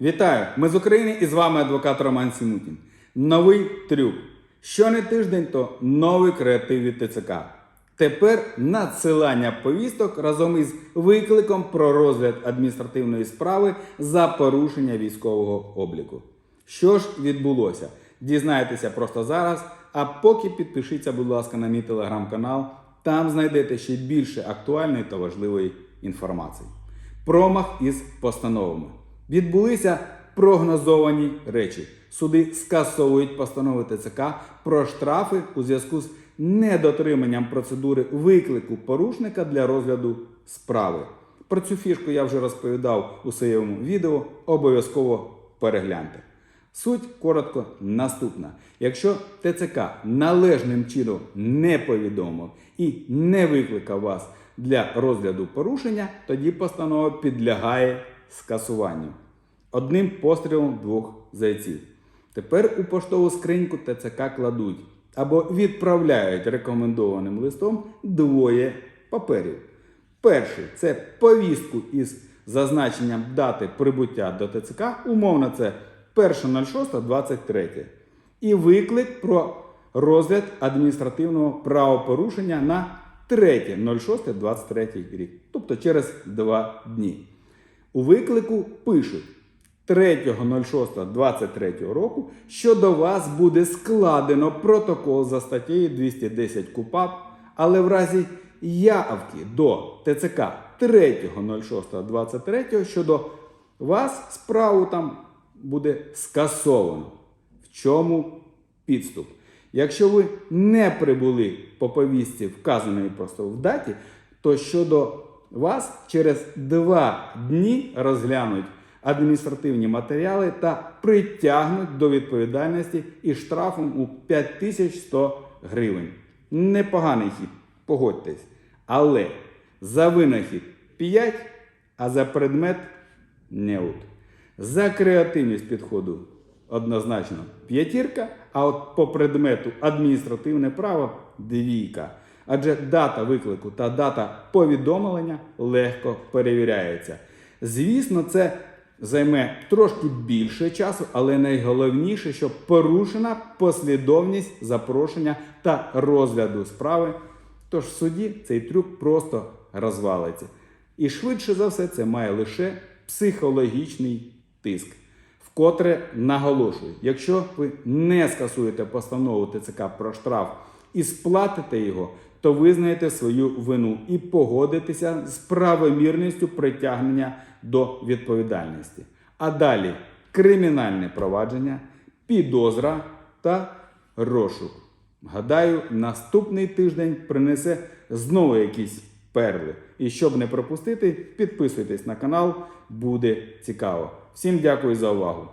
Вітаю! Ми з України і з вами адвокат Роман Сімутін. Новий трюк. Що не тиждень, то новий креатив від ТЦК. Тепер надсилання повісток разом із викликом про розгляд адміністративної справи за порушення військового обліку. Що ж відбулося? Дізнайтеся просто зараз. А поки підпишіться, будь ласка, на мій телеграм-канал. Там знайдете ще більше актуальної та важливої інформації. Промах із постановами. Відбулися прогнозовані речі. Суди скасовують постанови ТЦК про штрафи у зв'язку з недотриманням процедури виклику порушника для розгляду справи. Про цю фішку я вже розповідав у своєму відео. Обов'язково перегляньте. Суть коротко наступна: якщо ТЦК належним чином не повідомив і не викликав вас для розгляду порушення, тоді постанова підлягає скасуванню. Одним пострілом двох зайців. Тепер у поштову скриньку ТЦК кладуть або відправляють рекомендованим листом двоє паперів. Перший це повістку із зазначенням дати прибуття до ТЦК, умовно це 1.06.23. І виклик про розгляд адміністративного правопорушення на 3.06.23 рік, тобто через два дні. У виклику пишуть 3.06.23 року щодо вас буде складено протокол за статтею 210 КУПАП, але в разі явки до ТЦК 3.06.23 щодо вас справу там буде скасовано. В чому підступ? Якщо ви не прибули по повістці, вказаної просто в даті, то щодо вас через два дні розглянуть адміністративні матеріали та притягнуть до відповідальності із штрафом у 5100 гривень. Непоганий хід, погодьтесь. Але за винахід 5, а за предмет неуд. За креативність підходу однозначно п'ятірка, а от по предмету адміністративне право двійка. Адже дата виклику та дата повідомлення легко перевіряється. Звісно, це займе трошки більше часу, але найголовніше, що порушена послідовність запрошення та розгляду справи. Тож в суді цей трюк просто розвалиться. І швидше за все це має лише психологічний тиск. Вкотре наголошую, якщо ви не скасуєте постанову ТЦК про штраф і сплатите його, то визнаєте свою вину і погодитеся з правомірністю притягнення до відповідальності. А далі кримінальне провадження, підозра та розшук. Гадаю, наступний тиждень принесе знову якісь перли. І щоб не пропустити, підписуйтесь на канал, буде цікаво. Всім дякую за увагу!